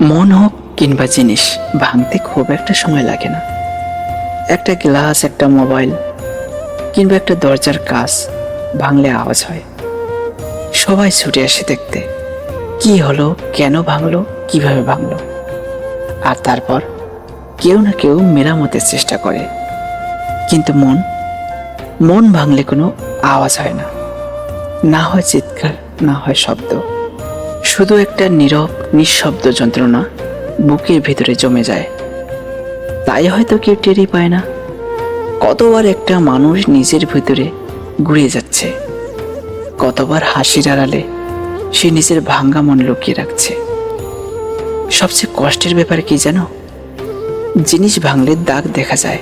মন হোক কিংবা জিনিস, ভাঙতে খুব একটা সময় লাগে না। একটা গ্লাস, একটা মোবাইল, কিংবা একটা দরজার কাজ, ভাঙলে আওয়াজ হয়। সবাই ছুটে আসে দেখতে। কি হলো, কেন ভাঙলো, কীভাবে ভাঙলো? আর তারপর কেউ না কেউ মেরামতের চেষ্টা করে। কিন্তু মন মন ভাঙলে কোনো আওয়াজ হয় না। না হয় চিৎকার, না হয় শব্দ। শুধু একটা নীরব, নিঃশব্দ যন্ত্রণা বুকের ভিতরে জমে যায়। তাই হয়তো কেউ টেরই পায় না। কতবার একটা মানুষ নিজের ভিতরে ঘুরে যাচ্ছে। কতবার হাসির আড়ালে সে নিজের ভাঙ্গা মন লুকিয়ে রাখছে। সবচেয়ে কষ্টের ব্যাপার কি জানো? জিনিস ভাঙলে দাগ দেখা যায়,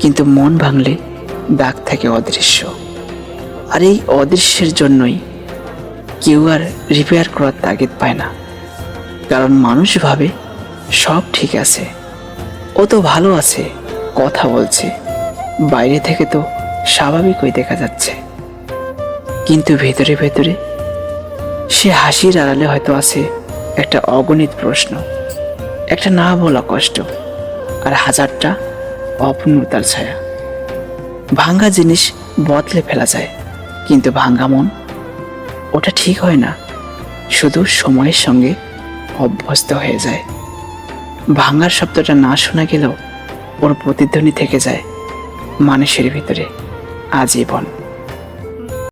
কিন্তু মন ভাঙলে দাগ থাকে অদৃশ্য। আর এই অদৃশ্যের জন্যই কেউ আর রিপেয়ার করার তাগিদ পায় না। কারণ মানুষ ভাবে, সব ঠিক আছে। ও তো ভালো আছে, কথা বলছে। বাইরে থেকে তো স্বাভাবিকই দেখা যাচ্ছে। কিন্তু ভেতরে ভেতরে সে হাসির আড়ালে হয়তো আছে একটা অগণিত প্রশ্ন। একটা না বলা কষ্ট আর হাজারটা অপূর্ণতার ছায়া। ভাঙ্গা জিনিস বদলে ফেলা যায়, কিন্তু ভাঙ্গা মন ওটা ঠিক হয় না। শুধু সময়ের সঙ্গে অভ্যস্ত হয়ে যায়। ভাঙার শব্দটা না শোনা গেলেও ওর প্রতিধ্বনি থেকে যায় মানুষের ভিতরে আজীবন।